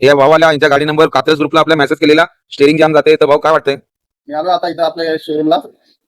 या भावाला यांच्या गाडी नंबर कात्रज ग्रुपला आपल्या मेसेज केलेला. स्टेरिंग जाम जाते. तर भाऊ काय वाटतंय? मी आलो आता इथं आपल्या शोरूमला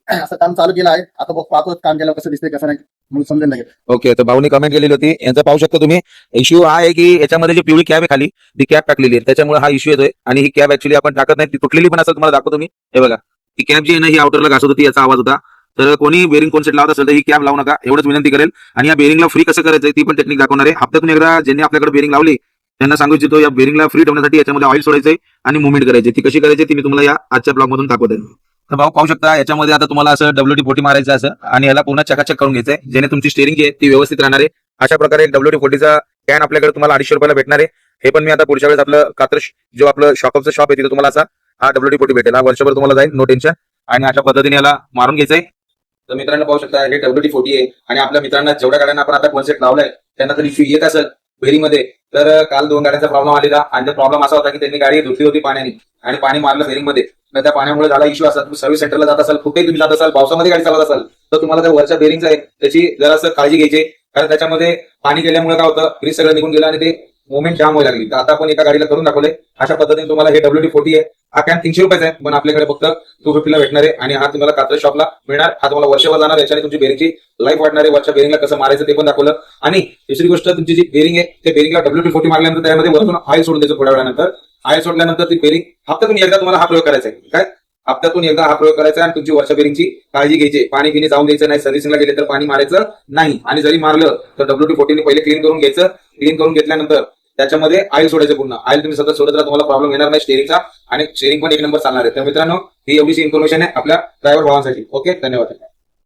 असं काम चालू केलं आहे. आता बघ पाहतो काम केलं कसं दिसतंय कसं नाही. म्हणून समजेल ओके तर भाऊनी कमेंट केलेली होती. यांचं पाहू शकता तुम्ही. इश्यू हा आहे की याच्यामध्ये जी पिवळी कॅब आहे खाली ती कॅब टाकलेली आहे. त्याच्यामुळे हा इश्यू येतोय. आणि ही कॅब ऍक्च्युली आपण टाकत नाही. ती तुटलेली पण असं तुम्हाला दाखवतो मी. हे बघा. ती कॅब जी आहे ना ही आउटरला घासत होती याचा आवाज होता. तर कोणी बेरिंग कोण सेट लावत असेल तर ही कॅब लावू नका. एवढंच विनंती करेल. आणि या बेरिंगला फ्री कसं करायचं ती पण टेक्निक दाखवणार आहे. हप्त्यातून एकदा ज्यांनी आपल्याकडे बेरिंग लावली त्यांना सांगू इच्छितो या बेरिंगला फ्री ठेवण्यासाठी याच्यामध्ये ऑइल सोडायचे आणि मुवमेंट करायची ती कशी करायची ती मी तुम्हाला या आजच्या ब्लॉग मधून दाखवत आहे तर भाऊ पाहू शकता याच्यामध्ये आता तुम्हाला असं डब्ल्यू फोर्टी मारायचं असं आणि याला पुन्हा चकाचक करून घ्यायचंय जेणे तुमची स्टेरिंग जी आहे ती व्यवस्थित राहणार. आहे अशा प्रकारे डब्ल्यू टी फोर्टीचा कॅन आपल्याकडे तुम्हाला अडीचशे रुपयाला भेटणार आहे. हे पण मी आता पुढच्या वेळेस आपलं कात्र जो आपलं शॉपचं शॉप आहे तिथे तुम्हाला असा हा डब्ल्यू फोर्टी भेटेल. हा वर्षभर तुम्हाला जाईल नो टेन्शन आणि अशा पद्धतीने याला मारून घ्यायचंय. तर मित्रांनो पाहू शकता हे डब्ल्यू फोर्टी आहे आणि आपल्या मित्रांना जेवढ्या गाड्यांना आपण आता कॉन्सेप्ट लावलाय त्यांना तरी फी येत असेल फेरीमध्ये. तर काल दोन गाड्यांचा प्रॉब्लेम आलेला आणि तो प्रॉब्लेम असा होता की त्यांनी गाडी धुतली होती पाण्याने आणि पाणी मारलं फेरीमध्ये. तर त्या पाण्यामुळे झाला इश्यू असा. तुम्ही सर्व्हिस सेंटरला जात असाल कुठेही तुम्ही जात असाल पावसामध्ये गाडी चालत असाल तर तुम्हाला त्या वरच्या बेरिंगचं आहे त्याची जरासं काळजी घ्यायची कारण त्याच्यामध्ये पाणी गेल्यामुळे काय होतं फ्रीज सगळं निघून गेलं आणि ते मुवमेंट जाम व्हायला लागली. तर आता आपण एका गाडीला करून दाखवले अशा पद्धतीने तुम्हाला हे डब्ल्यू फोर्टी आहे. हा कॅन तीनशे रुपयाचा आहे. पण आपल्याकडे फक्त टू फिफ्टीला भेटणार आहे आणि हा तुम्हाला कात्र शॉपला मिळणार. हा तुम्हाला वर्षभर जाणार. याच्याने तुमची बेरिंगची लाईफ वाढणार आहे वरच्या बेरिंगला कसं मारायचं ते पण दाखवलं. आणि दुसरी गोष्ट तुमची जी बेरिंग आहे ते बेरिंगला डब्ल्यू टी फोर्टी मारल्यानंतर त्यामध्ये वरतून ऑइल सोडून द्यायचं थोड्या वेळानंतर. ऑइल सोडल्यानंतर ती बेरिंग हप्त्यातून एकदा तुम्हाला हा प्रयोग करायचा आहे. काय? हप्त्यातून एकदा हा प्रयोग करायचा आहे आणि तुमची वर्षा बेरिंगची काळजी घ्यायची पाणी पिणी जाऊन द्यायचं नाही. सर्व्हिसिंगला गेले तर पाणी मारायचं नाही. आणि जरी मारलं तर डब्ल्यू टी फोर्टीने पहिले क्लीन करून घ्यायचं. क्लीन करून घेतल्यानंतर त्याच्यामध्ये ऑइल सोडायचं पूर्ण. ऑइल तुम्ही सतत सोडत राहा तुम्हाला प्रॉब्लेम येणार नाही स्टेरिंगचा आणि स्टेरिंग पण एक नंबर चालणार आहे. तर मित्रांनो ही एवढीशी इन्फॉर्मेशन आहे आपल्या ड्रायव्हर भावांसाठी. ओके धन्यवाद.